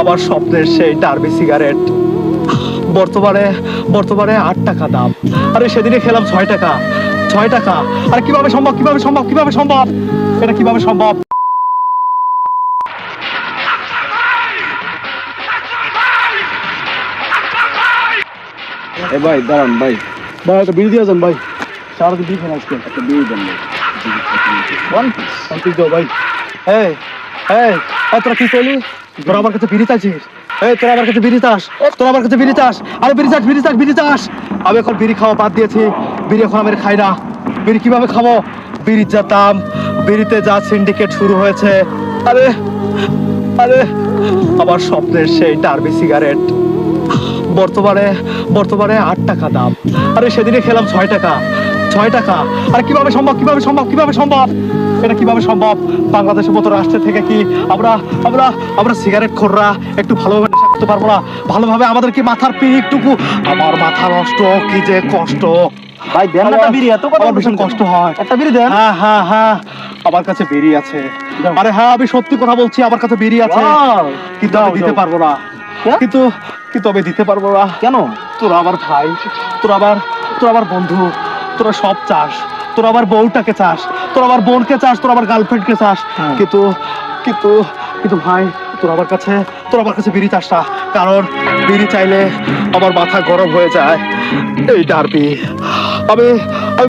আমার স্বপ্নের সেই ডার্বি সিগারেট। বর্তমানে বর্তমানে আট টাকা দাম। আরে সেদিনে খেলাম ছয় টাকা। ছয় টাকা। আর কীভাবে সম্ভব কীভাবে সম্ভব কীভাবে সম্ভব? এটা কীভাবে সম্ভব? এ ভাই দাঁড়ান ভাই। ভাই একটা বিড়ি দিয়ে যান ভাই। সারাদিন বিড়ি খান আজকে। একটা দেন ভাই। ওয়ান শান্তি দাও ভাই। এই এই এই তোরা কি করলি তোরা আমার কাছে বিড়ি চাইছিস? এই, তোরা আমার কাছে বিড়ি চাস? তোরা আমার কাছে বিড়ি চাস? আরে বিড়ি চাস বিড়ি চাস বিড়ি চাস। আমি এখন বিড়ি খাওয়া বাদ দিয়েছি। বিড়ি এখন আমি খাই না। বিড়ি কীভাবে খাব? বিড়ির যা দাম বিড়িতে যা সিন্ডিকেট শুরু হয়েছে। আরে আরে, আমার স্বপ্নের সেই ডার্বি সিগারেট। বর্তমানে বর্তমানে আট টাকা দাম। আরে সেদিনে খেলাম ছয় টাকা। ছয় টাকা। আর কীভাবে সম্ভব কীভাবে সম্ভব কীভাবে সম্ভব? এটা কীভাবে সম্ভব? বাংলাদেশের মতো রাষ্ট্র থেকে কি আমরা আমরা আমরা সিগারেট খোররা একটু ভালোভাবে নেশা করতে পারব না? ভালোভাবে আমাদের কি মাথার পিকটুকু আমার মাথা নষ্ট কি যে কষ্ট। ভাই দেন না বিড়ি এত কথা আমার ভীষণ কষ্ট হয়। একটা বিড়ি দেন। হ্যাঁ হ্যাঁ হ্যাঁ। আমার কাছে আছে। আরে হ্যাঁ আমি সত্যি কথা বলছি আমার কাছে আছে! কিন্তু আমি দিতে পারব না। কেন? কিন্তু কিন্তু আমি দিতে পারব না। কেন? তোরা ভাই তোরা আমার তোরা আমার বন্ধু। তোরা সব চাস। তোরা আবার বউটাকে চাস। তোরা আবার বোনকে চাস। তোরা আবার গার্লফ্রেন্ডকে চাস। হ্যাঁ। কিন্তু কিন্তু কিন্তু ভাই তোর আমার কাছে তোর আমার কাছে বিড়ি চাস না। কারণ বিড়ি চাইলে আমার মাথা গরম হয়ে যায়। এই ডারবি আমি আমি